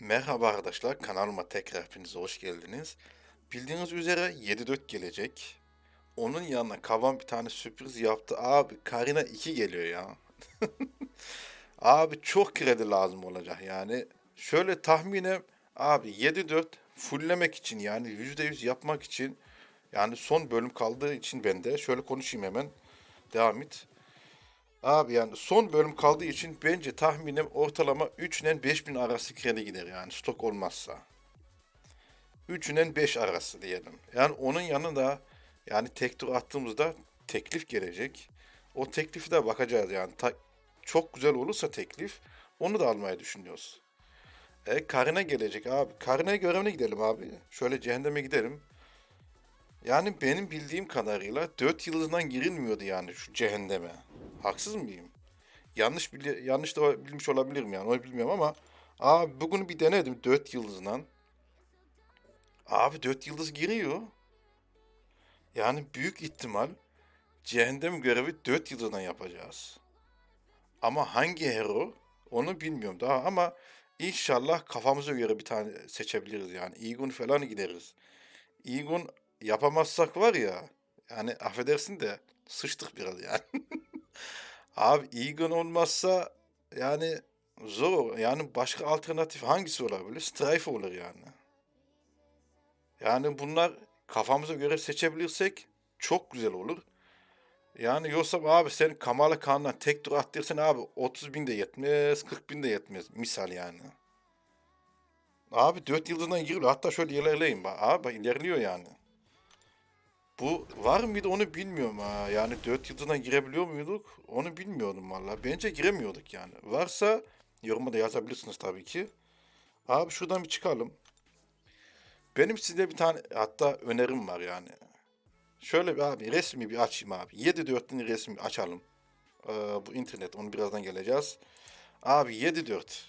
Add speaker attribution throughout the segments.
Speaker 1: Merhaba arkadaşlar, kanalıma tekrar hepiniz hoş geldiniz. Bildiğiniz üzere 7.4 gelecek. Onun yanına Kavan bir tane sürpriz yaptı. Abi Karina 2 geliyor ya. Abi çok kredi lazım olacak yani. Şöyle tahminim abi 7.4 fulllemek için yani %100 yapmak için yani son bölüm kaldığı için ben de şöyle konuşayım hemen. Devam et. Abi yani son bölüm kaldığı için bence tahminim ortalama 3 ile 5 bin arası kredi gider yani stok olmazsa. 3 ile 5 arası diyelim. Yani onun yanında yani tek tur attığımızda teklif gelecek. O teklifi de bakacağız yani. Ta- çok güzel olursa teklif onu da almayı düşünüyoruz. E Karine gelecek abi. Karine görevine gidelim abi. Şöyle cehenneme gidelim. Yani benim bildiğim kadarıyla 4 yıldızdan girilmiyordu yani şu cehenneme. Haksız mıyım? Yanlış bili yanlış da bilmiş olabilirim yani onu bilmiyorum ama abi bugün bir denedim 4 yıldızdan. Abi 4 yıldız giriyor. Yani büyük ihtimal cehennem görevi 4 yıldızdan yapacağız. Ama hangi hero onu bilmiyorum daha ama inşallah kafamıza göre bir tane seçebiliriz yani. İgun falan gideriz. İgun yapamazsak var ya yani affedersin de sıçtık biraz yani. Abi Egan olmazsa yani zor. Yani başka alternatif hangisi olabilir? Strife olur yani. Yani bunlar kafamıza göre seçebilirsek çok güzel olur. Yani yoksa abi sen Kamala Khan'la tek tur attırsan abi 30 bin de yetmez, 40 bin de yetmez. Misal yani. Abi 4 yıldızdan giriliyor. Hatta şöyle ilerleyin. Abi ilerliyor yani. Bu var mıydı onu bilmiyorum ha. Yani 4 yıldızdan girebiliyor muyduk? Onu bilmiyordum valla. Bence giremiyorduk yani. Varsa yoruma da yazabilirsiniz tabii ki. Abi şuradan bir çıkalım. Benim size bir tane hatta önerim var yani. Şöyle bir abi resmi bir açayım abi. 7.4'ün resmi açalım. Ee, bu internet onu birazdan geleceğiz. Abi 7.4.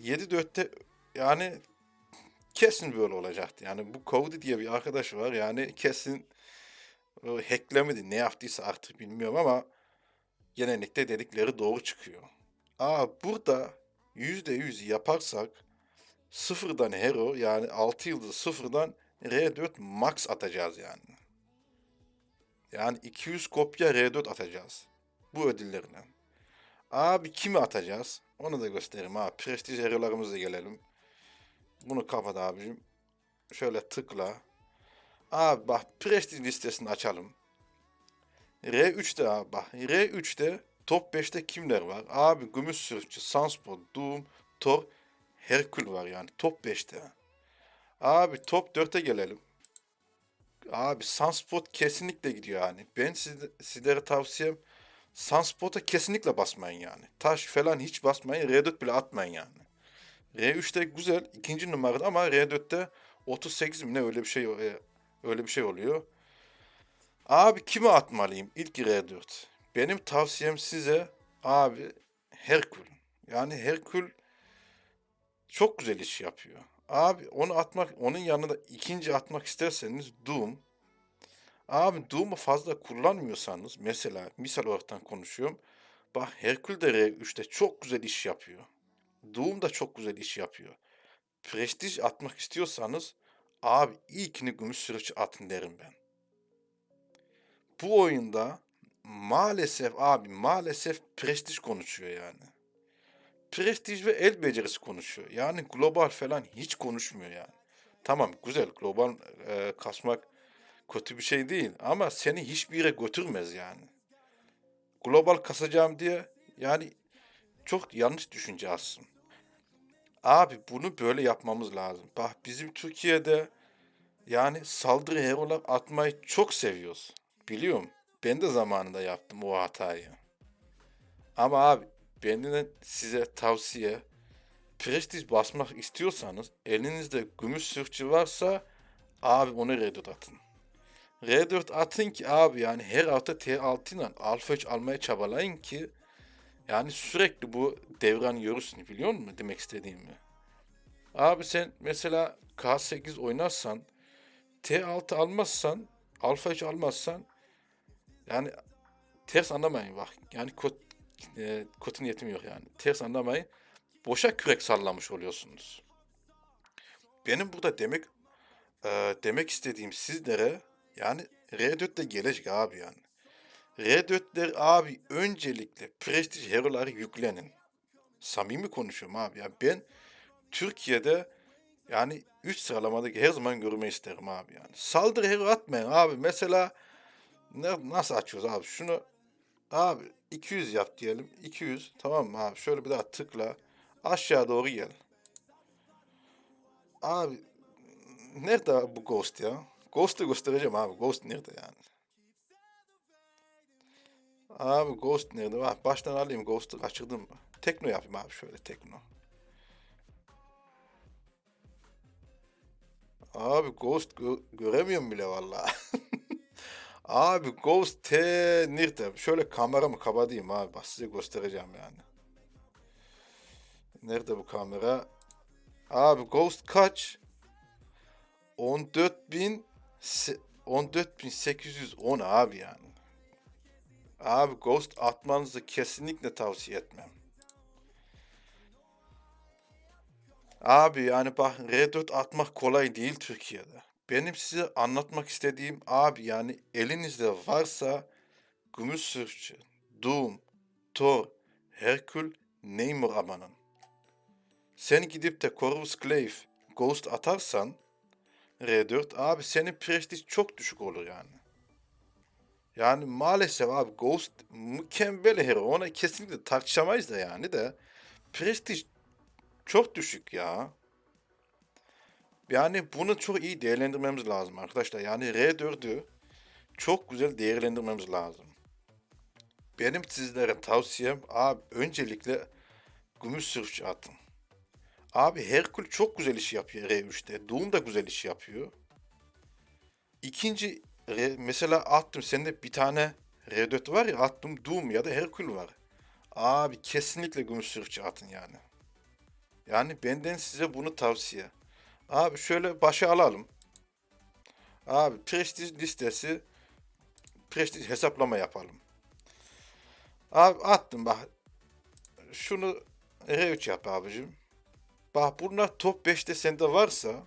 Speaker 1: 7.4'te yani kesin böyle olacaktı. Yani bu Cody diye bir arkadaş var. Yani kesin hacklemedi. Ne yaptıysa artık bilmiyorum ama genellikle dedikleri doğru çıkıyor. Aa burada %100 yaparsak sıfırdan hero yani 6 yıldız sıfırdan R4 max atacağız yani. Yani 200 kopya R4 atacağız. Bu ödüllerine. Abi kimi atacağız? Onu da göstereyim ha. Prestij hero'larımıza gelelim. Bunu kapat abicim. Şöyle tıkla. Abi bak Prestige listesini açalım. R3'te abi bak. R3'te top 5'te kimler var? Abi Gümüş Sürücü, Sunspot, Doom, Thor, Herkül var yani top 5'te. Abi top 4'e gelelim. Abi Sunspot kesinlikle gidiyor yani. Ben size, sizlere tavsiyem Sunspot'a kesinlikle basmayın yani. Taş falan hiç basmayın. R4 bile atmayın yani. R3'te güzel ikinci numarada ama R4'te 38 mi ne öyle bir şey e, öyle bir şey oluyor. Abi kime atmalıyım ilk R4? Benim tavsiyem size abi Herkül. Yani Herkül çok güzel iş yapıyor. Abi onu atmak onun yanında ikinci atmak isterseniz Doom. Abi Doom'u fazla kullanmıyorsanız mesela misal olarak konuşuyorum. Bak Herkül de R3'te çok güzel iş yapıyor. Doom da çok güzel iş yapıyor. Prestij atmak istiyorsanız abi ilkini gümüş sürücü atın derim ben. Bu oyunda maalesef abi maalesef prestij konuşuyor yani. Prestij ve el becerisi konuşuyor. Yani global falan hiç konuşmuyor yani. Tamam güzel global e, kasmak kötü bir şey değil ama seni hiçbir yere götürmez yani. Global kasacağım diye yani çok yanlış düşünce aslında. Abi bunu böyle yapmamız lazım. Bak bizim Türkiye'de yani saldırı herolar atmayı çok seviyoruz. Biliyorum. Ben de zamanında yaptım o hatayı. Ama abi benden size tavsiye prestij basmak istiyorsanız elinizde gümüş sürçü varsa abi onu R4 atın. R4 atın ki abi yani her hafta T6 ile Alpha 3 almaya çabalayın ki yani sürekli bu devran görürsün biliyor musun demek istediğimi? Abi sen mesela K8 oynarsan T6 almazsan Alfa 3 almazsan yani ters anlamayın bak. Yani kod, e, kodun yetimi yok yani. Ters anlamayın. boşa kürek sallamış oluyorsunuz. Benim burada demek e, demek istediğim sizlere yani R4'te gelecek abi yani. R4'ler abi öncelikle prestij hero'ları yüklenin. Samimi konuşuyorum abi ya. Ben Türkiye'de yani 3 sıralamadaki her zaman görmeyi isterim abi yani. Saldırı hero atmayın abi. Mesela ne, nasıl açıyoruz abi? Şunu abi 200 yap diyelim. 200 tamam mı abi? Şöyle bir daha tıkla. Aşağı doğru gel. Abi nerede bu Ghost ya? Ghost'u göstereceğim abi. Ghost nerede yani? Abi Ghost nerede? Bak baştan alayım Ghost'u kaçırdım? Tekno yapayım abi şöyle tekno. Abi Ghost gö- göremiyorum bile vallahi. abi Ghost te nerede? Şöyle kameramı kapatayım abi. Bak size göstereceğim yani. Nerede bu kamera? Abi Ghost kaç? 14.000 se- 14.810 abi yani. Abi Ghost atmanızı kesinlikle tavsiye etmem. Abi yani bak R4 atmak kolay değil Türkiye'de. Benim size anlatmak istediğim abi yani elinizde varsa Gümüş Sırfçı, Doom, Thor, Herkül, Neymar amanın. Sen gidip de Corvus Glaive, Ghost atarsan R4 abi senin prestij çok düşük olur yani. Yani maalesef abi Ghost mükemmel hero. Ona kesinlikle tartışamayız da yani de prestij çok düşük ya. Yani bunu çok iyi değerlendirmemiz lazım arkadaşlar. Yani R4'ü çok güzel değerlendirmemiz lazım. Benim sizlere tavsiyem abi öncelikle gümüş sırfçı atın. Abi Herkül çok güzel iş yapıyor R3'te. Doom da güzel iş yapıyor. İkinci R- mesela attım sende bir tane R4 var ya attım Doom ya da Herkül var. Abi kesinlikle gümüş sırfçı atın yani. Yani benden size bunu tavsiye. Abi şöyle başa alalım. Abi prestij listesi prestij hesaplama yapalım. Abi attım bak. Şunu R3 yap abicim. Bak bunlar top 5'te sende varsa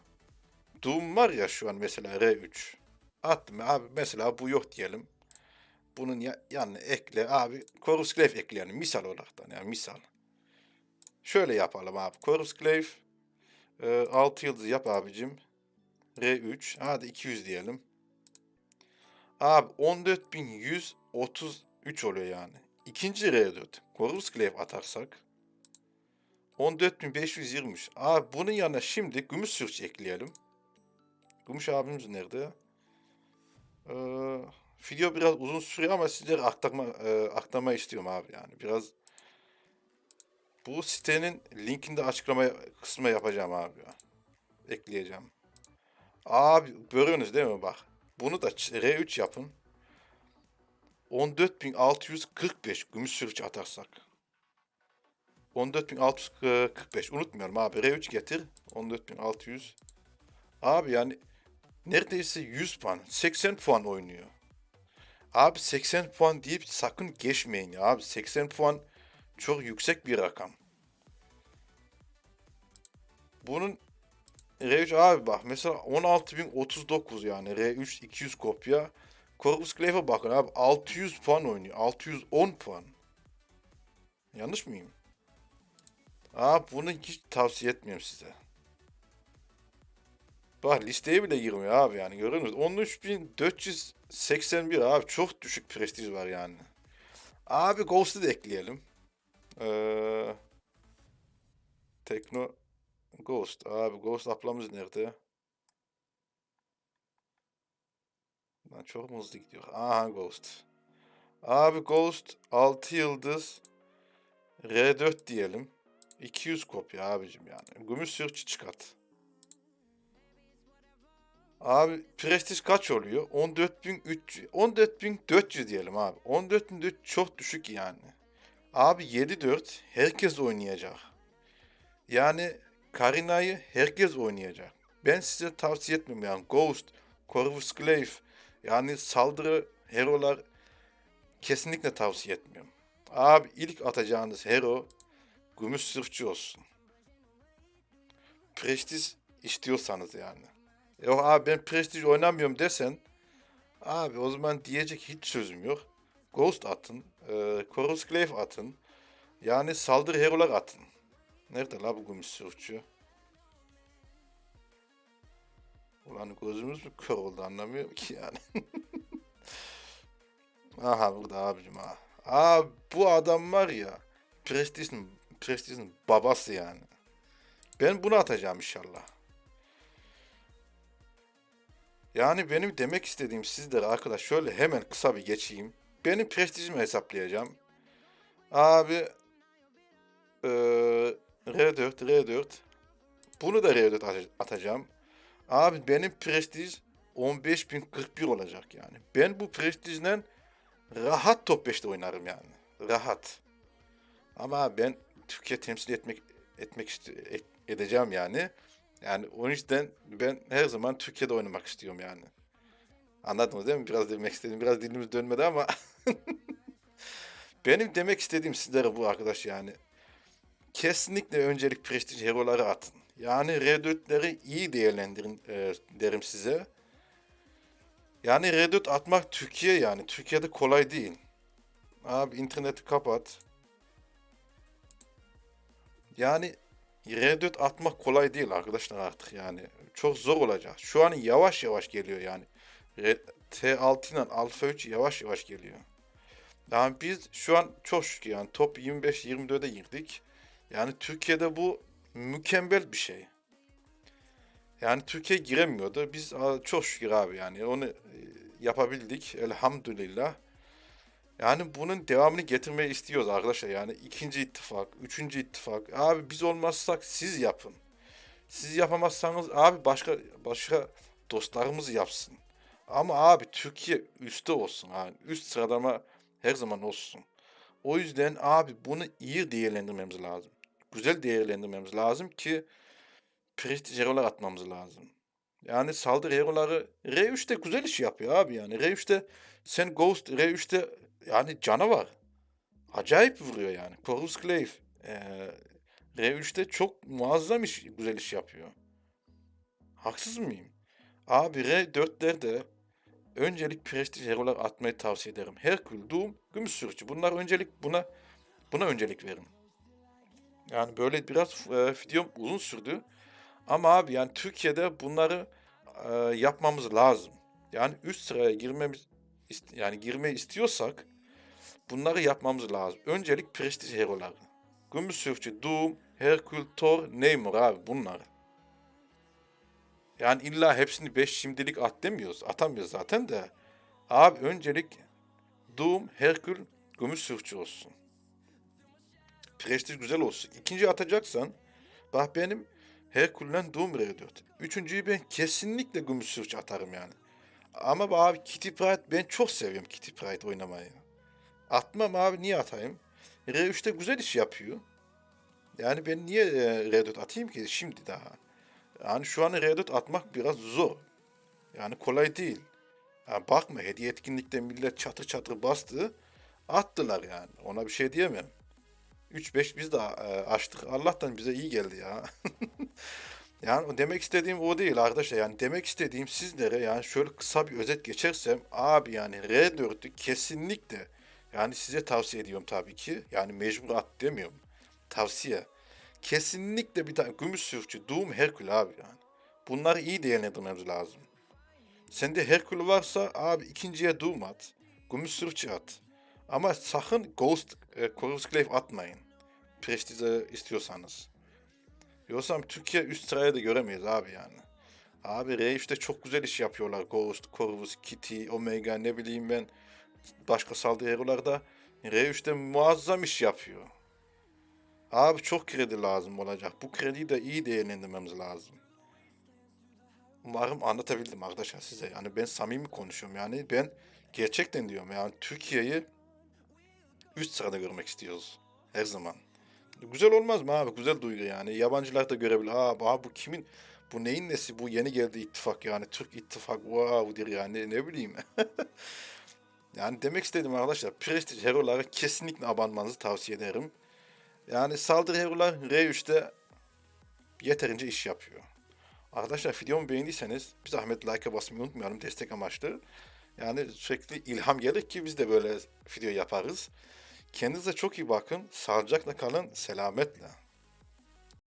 Speaker 1: Doom var ya şu an mesela R3. Attım abi mesela bu yok diyelim. Bunun ya, yanına ekle abi Chorus Glaive ekleyelim misal olaraktan yani misal. Şöyle yapalım abi. Chorus Glaive e, 6 yıldız yap abicim. R3. Hadi 200 diyelim. Abi 14.133 oluyor yani. İkinci R4. Chorus Glaive atarsak 14.520. Abi bunun yanına şimdi gümüş sürç ekleyelim. Gümüş abimiz nerede? Video biraz uzun sürüyor ama sizlere aktarma, e, aktarma istiyorum abi yani. Biraz bu sitenin linkini de açıklama kısmına yapacağım abi. Ekleyeceğim. Abi görüyorsunuz değil mi bak. Bunu da R3 yapın. 14.645 gümüş sürüç atarsak. 14.645 unutmuyorum abi. R3 getir. 14.600. Abi yani neredeyse 100 puan. 80 puan oynuyor. Abi 80 puan deyip sakın geçmeyin ya abi. 80 puan çok yüksek bir rakam. Bunun R3 abi bak mesela 16.039 yani R3 200 kopya. Corvus Glaive'e bakın abi 600 puan oynuyor. 610 puan. Yanlış mıyım? Abi bunu hiç tavsiye etmiyorum size. Bak listeye bile girmiyor abi yani görüyor musunuz? 13.481 abi çok düşük prestij var yani. Abi Ghost'u da ekleyelim. Ee, Tekno Ghost. Abi Ghost ablamız nerede? Lan çok hızlı gidiyor? Aha Ghost. Abi Ghost 6 yıldız R4 diyelim. 200 kopya abicim yani. Gümüş sürçü çıkart. Abi prestij kaç oluyor? 14.300 14.400 diyelim abi. 14.400 çok düşük yani. Abi 7-4 herkes oynayacak. Yani Karina'yı herkes oynayacak. Ben size tavsiye etmiyorum yani Ghost, Corvus Glaive yani saldırı herolar kesinlikle tavsiye etmiyorum. Abi ilk atacağınız hero Gümüş sırfçı olsun. Prestij istiyorsanız yani. Yok abi ben prestij oynamıyorum desen abi o zaman diyecek hiç sözüm yok. Ghost atın, e, Chorus Glaive atın. Yani saldırı hero'lar atın. Nerede la bu gümüş sırfçı? Ulan gözümüz mü kör oldu anlamıyorum ki yani. Aha burada abicim ha. Aa bu adam var ya. Prestij'in Prestij'in babası yani. Ben bunu atacağım inşallah. Yani benim demek istediğim sizlere arkadaş şöyle hemen kısa bir geçeyim. Benim prestijimi hesaplayacağım. Abi eee R4 R4 bunu da R4 ata- atacağım. Abi benim prestij 15.041 olacak yani. Ben bu prestijle rahat top 5'te oynarım yani. Rahat. Ama ben Türkiye temsil etmek etmek et- edeceğim yani. Yani o yüzden ben her zaman Türkiye'de oynamak istiyorum yani. Anladınız değil mi? Biraz demek istedim. Biraz dilimiz dönmedi ama benim demek istediğim sizlere bu arkadaş yani. Kesinlikle öncelik prestij hero'ları atın. Yani R4'leri iyi değerlendirin e, derim size. Yani R4 atmak Türkiye yani. Türkiye'de kolay değil. Abi interneti kapat. Yani R4 atmak kolay değil arkadaşlar artık yani. Çok zor olacak. Şu an yavaş yavaş geliyor yani. R- T6 ile Alpha 3 yavaş yavaş geliyor. Yani biz şu an çok şükür yani top 25-24'e girdik. Yani Türkiye'de bu mükemmel bir şey. Yani Türkiye giremiyordu. Biz çok şükür abi yani onu e, yapabildik elhamdülillah. Yani bunun devamını getirmeyi istiyoruz arkadaşlar. Yani ikinci ittifak, üçüncü ittifak. Abi biz olmazsak siz yapın. Siz yapamazsanız abi başka başka dostlarımız yapsın. Ama abi Türkiye üstte olsun abi. Üst sıralama her zaman olsun. O yüzden abi bunu iyi değerlendirmemiz lazım. Güzel değerlendirmemiz lazım ki prestij hero'lar atmamız lazım. Yani saldırı hero'ları R3'te güzel iş yapıyor abi yani. R3'te sen Ghost R3'te yani canavar. Acayip vuruyor yani. Chorus Glaive. Ee, R3'te çok muazzam iş, güzel iş yapıyor. Haksız mıyım? Abi R4'lerde öncelik prestij hero'lar atmayı tavsiye ederim. Herkül, Doom, Gümüş Sürücü. Bunlar öncelik buna buna öncelik verin. Yani böyle biraz e, videom uzun sürdü. Ama abi yani Türkiye'de bunları e, yapmamız lazım. Yani üst sıraya girmemiz yani girmeyi istiyorsak bunları yapmamız lazım. Öncelik prestij hero'ları. Gümüş Sürücü, Doom, Herkül, Thor, Neymar abi bunlar. Yani illa hepsini 5 şimdilik at demiyoruz. Atamıyoruz zaten de. Abi öncelik Doom, Herkül, Gümüş Sürücü olsun. Prestij güzel olsun. İkinci atacaksan bak benim Herkül'den Doom R4. Üçüncüyü ben kesinlikle Gümüş Sürücü atarım yani. Ama abi Kitty Pryde ben çok seviyorum Kitty Pryde oynamayı. Atmam abi niye atayım? R3'te güzel iş yapıyor. Yani ben niye e, R4 atayım ki şimdi daha? Yani şu an R4 atmak biraz zor. Yani kolay değil. Yani bakma hediye etkinlikte millet çatır çatır bastı. Attılar yani. Ona bir şey diyemem. 3-5 biz de e, açtık. Allah'tan bize iyi geldi ya. Yani demek istediğim o değil arkadaşlar. Yani demek istediğim sizlere yani şöyle kısa bir özet geçersem abi yani R4'ü kesinlikle yani size tavsiye ediyorum tabii ki. Yani mecbur at demiyorum. Tavsiye. Kesinlikle bir tane gümüş sürücü, Doom, Herkül abi yani. Bunları iyi değerlendirmemiz lazım. Sende Herkül varsa abi ikinciye Doom at. Gümüş sürücü at. Ama sakın Ghost, e, Chorus Glaive atmayın. Prestij'e istiyorsanız. Yoksa Türkiye üst sıraya da göremeyiz abi yani. Abi R3'te çok güzel iş yapıyorlar. Ghost, Corvus, Kitty, Omega ne bileyim ben başka saldırı hero'larda R3'te muazzam iş yapıyor. Abi çok kredi lazım olacak. Bu krediyi de iyi değerlendirmemiz lazım. Umarım anlatabildim arkadaşlar size. Yani ben samimi konuşuyorum. Yani ben gerçekten diyorum yani Türkiye'yi üst sırada görmek istiyoruz. Her zaman. Güzel olmaz mı abi? Güzel duygu yani. Yabancılar da görebilir. Ha, abi bu kimin? Bu neyin nesi? Bu yeni geldi ittifak yani. Türk ittifak. Wow der yani. Ne bileyim. yani demek istedim arkadaşlar. Prestige hero'lara kesinlikle abanmanızı tavsiye ederim. Yani saldırı hero'lar R3'te yeterince iş yapıyor. Arkadaşlar videomu beğendiyseniz bir zahmet like'a basmayı unutmayalım destek amaçlı. Yani sürekli ilham gelir ki biz de böyle video yaparız. Kendinize çok iyi bakın. Sağlıcakla kalın. Selametle.